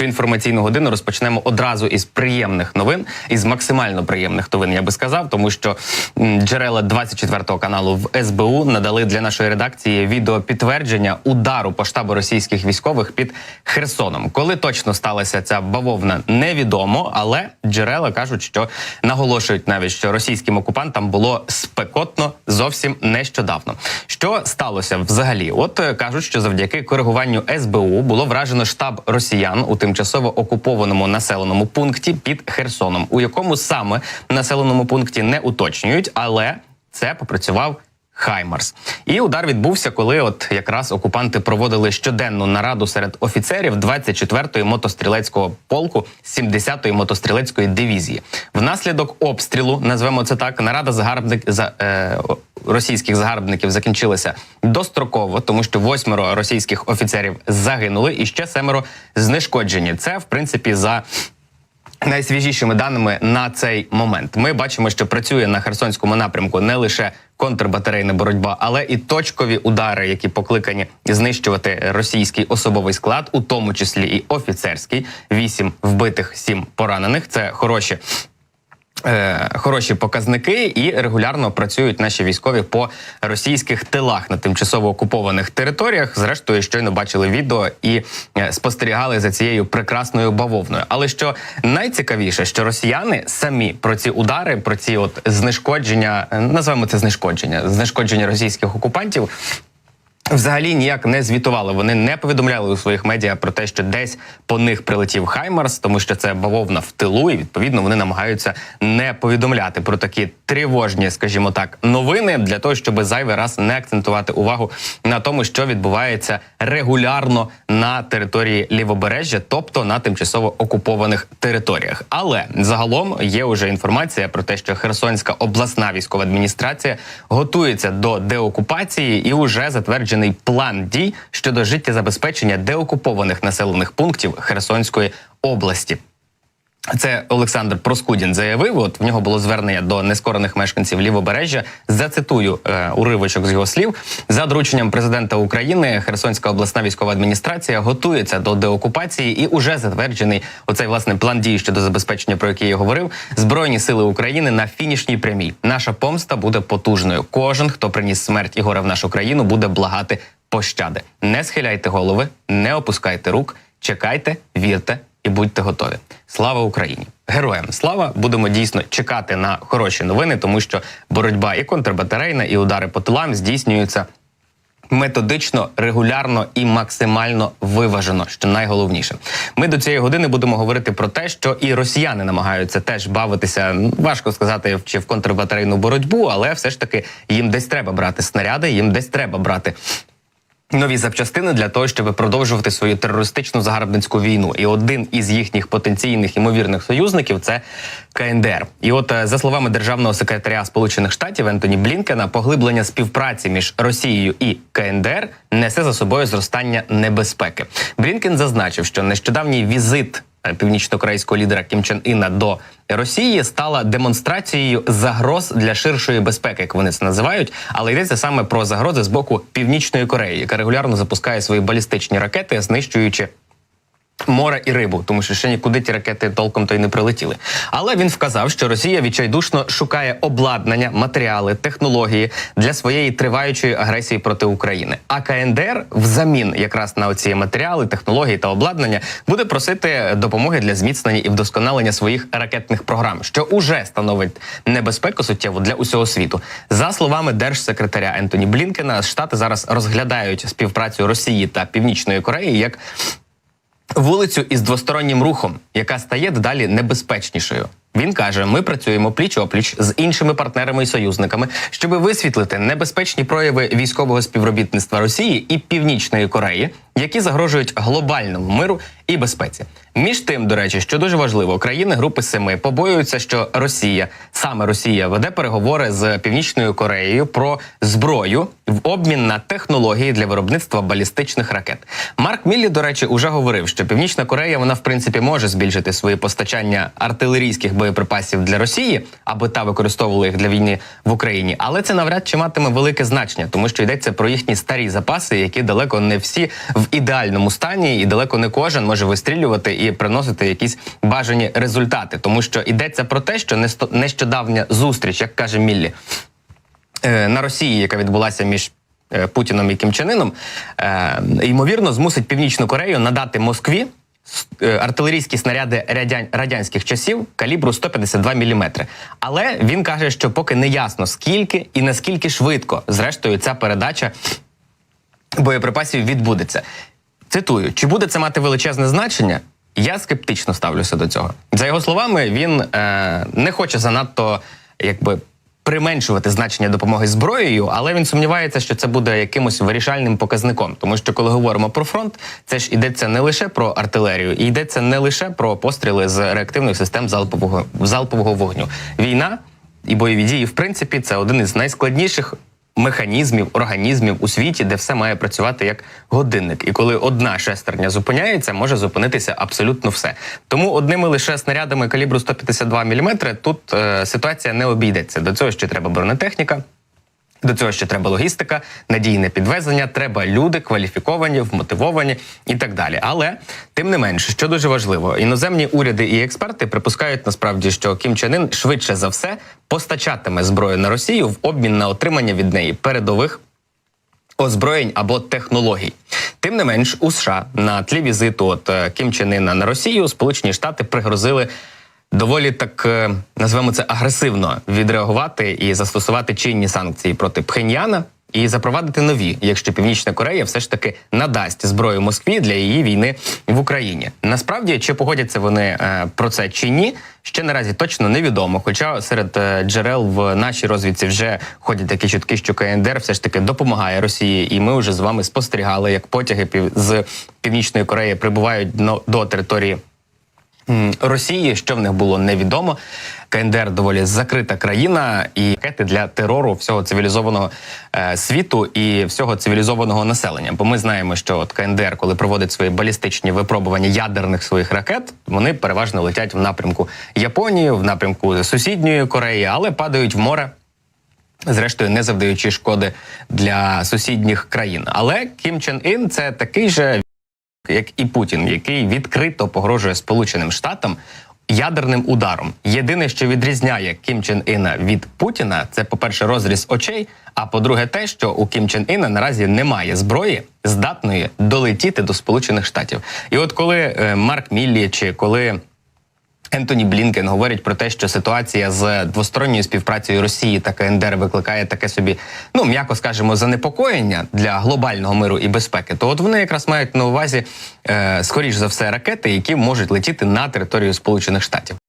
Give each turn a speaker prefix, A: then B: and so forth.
A: Цю інформаційну годину розпочнемо одразу із приємних новин, із максимально приємних новин, я би сказав, тому що джерела 24 каналу в СБУ надали для нашої редакції відео підтвердження удару по штабу російських військових під Херсоном. Коли точно сталася ця бавовна, невідомо, але джерела кажуть, що наголошують навіть, що російським окупантам було спекотно зовсім нещодавно. Що сталося взагалі? От е, кажуть, що завдяки коригуванню СБУ було вражено штаб росіян у тимчасово окупованому населеному пункті під Херсоном, у якому саме населеному пункті не уточнюють, але це попрацював. Хаймарс і удар відбувся, коли от якраз окупанти проводили щоденну нараду серед офіцерів 24-ї мотострілецького полку 70-ї мотострілецької дивізії. Внаслідок обстрілу, назвемо це так, нарада загарбник за е, російських загарбників закінчилася достроково, тому що восьмеро російських офіцерів загинули, і ще семеро знешкоджені. Це в принципі за найсвіжішими даними на цей момент. Ми бачимо, що працює на Херсонському напрямку не лише контрбатарейна боротьба, але і точкові удари, які покликані знищувати російський особовий склад, у тому числі і офіцерський. Вісім вбитих, сім поранених. Це хороші хороші показники, і регулярно працюють наші військові по російських тилах на тимчасово окупованих територіях. Зрештою, щойно бачили відео і е, спостерігали за цією прекрасною бавовною. Але що найцікавіше, що росіяни самі про ці удари, про ці от знешкодження, е, називаємо це знешкодження, знешкодження російських окупантів. Взагалі ніяк не звітували. Вони не повідомляли у своїх медіа про те, що десь по них прилетів Хаймарс, тому що це бавовна в тилу, і відповідно вони намагаються не повідомляти про такі тривожні, скажімо так, новини для того, щоб зайвий раз не акцентувати увагу на тому, що відбувається регулярно на території лівобережжя, тобто на тимчасово окупованих територіях. Але загалом є вже інформація про те, що Херсонська обласна військова адміністрація готується до деокупації і уже затверджений план дій щодо життєзабезпечення деокупованих населених пунктів Херсонської області. Це Олександр Проскудін заявив. От в нього було звернення до нескорених мешканців лівобережжя. Зацитую е, уривочок з його слів. За дорученням президента України Херсонська обласна військова адміністрація готується до деокупації і уже затверджений оцей власне план дій щодо забезпечення, про який я говорив. Збройні сили України на фінішній прямій. Наша помста буде потужною. Кожен, хто приніс смерть і горе в нашу країну, буде благати пощади. Не схиляйте голови, не опускайте рук, чекайте, вірте і будьте готові. Слава Україні! Героям слава! Будемо дійсно чекати на хороші новини, тому що боротьба і контрбатарейна, і удари по тилам здійснюються методично, регулярно і максимально виважено, що найголовніше. Ми до цієї години будемо говорити про те, що і росіяни намагаються теж бавитися. ну, Важко сказати, чи в контрбатарейну боротьбу, але все ж таки їм десь треба брати снаряди, їм десь треба брати нові запчастини для того, щоб продовжувати свою терористичну загарбницьку війну. І один із їхніх потенційних імовірних союзників це КНДР. І от е, за словами державного секретаря Сполучених Штатів Ентоні Блінкена, поглиблення співпраці між Росією і КНДР несе за собою зростання небезпеки. Блінкен зазначив, що нещодавній візит північно-корейського лідера Кім Чен Іна до Росії стала демонстрацією загроз для ширшої безпеки, як вони це називають. Але йдеться саме про загрози з боку Північної Кореї, яка регулярно запускає свої балістичні ракети, знищуючи. Море і рибу, тому що ще нікуди ті ракети толком то й не прилетіли. Але він вказав, що Росія відчайдушно шукає обладнання, матеріали, технології для своєї триваючої агресії проти України. А КНДР взамін якраз на оці матеріали, технології та обладнання буде просити допомоги для зміцнення і вдосконалення своїх ракетних програм, що уже становить небезпеку суттєву для усього світу. За словами держсекретаря Ентоні Блінкена, штати зараз розглядають співпрацю Росії та Північної Кореї як вулицю із двостороннім рухом, яка стає дедалі небезпечнішою. Він каже: ми працюємо пліч опліч з іншими партнерами і союзниками, щоб висвітлити небезпечні прояви військового співробітництва Росії і Північної Кореї, які загрожують глобальному миру і безпеці. Між тим, до речі, що дуже важливо, країни Групи Семи побоюються, що Росія, саме Росія, веде переговори з Північною Кореєю про зброю в обмін на технології для виробництва балістичних ракет. Марк Міллі, до речі, уже говорив, що Північна Корея вона в принципі може збільшити свої постачання артилерійських боєприпасів для Росії, аби та використовувала їх для війни в Україні. Але це навряд чи матиме велике значення, тому що йдеться про їхні старі запаси, які далеко не всі в ідеальному стані, і далеко не кожен може вистрілювати і приносити якісь бажані результати, тому що йдеться про те, що нещодавня зустріч, як каже Міллі, е, на Росії, яка відбулася між е, Путіном і Кім е, ймовірно, змусить Північну Корею надати Москві артилерійські снаряди радян- радянських часів калібру 152 мм. Але він каже, що поки не ясно скільки і наскільки швидко, зрештою, ця передача боєприпасів відбудеться. Цитую: чи буде це мати величезне значення? Я скептично ставлюся до цього. За його словами, він е, не хоче занадто якби. Применшувати значення допомоги зброєю, але він сумнівається, що це буде якимось вирішальним показником. Тому що, коли говоримо про фронт, це ж йдеться не лише про артилерію, і йдеться не лише про постріли з реактивних систем залпового залпового вогню. Війна і бойові дії, в принципі, це один із найскладніших механізмів, організмів у світі, де все має працювати як годинник. І коли одна шестерня зупиняється, може зупинитися абсолютно все. Тому одними лише снарядами калібру 152 мм тут е, ситуація не обійдеться. До цього ще треба бронетехніка. До цього ще треба логістика, надійне підвезення, треба люди кваліфіковані, вмотивовані і так далі. Але тим не менше, що дуже важливо, іноземні уряди і експерти припускають насправді, що Кім Чен Ін швидше за все постачатиме зброю на Росію в обмін на отримання від неї передових озброєнь або технологій. Тим не менш, у США на тлі візиту от е, Кім Чен Іна на Росію Сполучені Штати пригрозили доволі так е, назвемо це агресивно відреагувати і застосувати чинні санкції проти Пхеньяна. І запровадити нові, якщо Північна Корея все ж таки надасть зброю Москві для її війни в Україні. Насправді, чи погодяться вони е, про це чи ні, ще наразі точно невідомо. Хоча серед е, джерел в нашій розвідці вже ходять такі чутки, що КНДР все ж таки допомагає Росії, і ми вже з вами спостерігали, як потяги з Північної Кореї прибувають до- території Росії, що в них було невідомо. КНДР доволі закрита країна, і ракети для терору всього цивілізованого е, світу і всього цивілізованого населення. Бо ми знаємо, що от КНДР, коли проводить свої балістичні випробування ядерних своїх ракет, вони переважно летять в напрямку Японії, в напрямку сусідньої Кореї, але падають в море зрештою не завдаючи шкоди для сусідніх країн. Але Кім Чен Ін це такий же, як і Путін, який відкрито погрожує Сполученим Штатам. Ядерним ударом єдине, що відрізняє Кім Чен Іна від Путіна, це по-перше, розріз очей. А по-друге, те, що у Кім Чен Іна наразі немає зброї, здатної долетіти до Сполучених Штатів. І от коли е, Марк Міллі чи коли Ентоні Блінкен говорить про те, що ситуація з двосторонньою співпрацею Росії та КНДР викликає таке собі, ну м'яко скажемо, занепокоєння для глобального миру і безпеки. То от вони якраз мають на увазі, е, скоріш за все, ракети, які можуть летіти на територію Сполучених Штатів.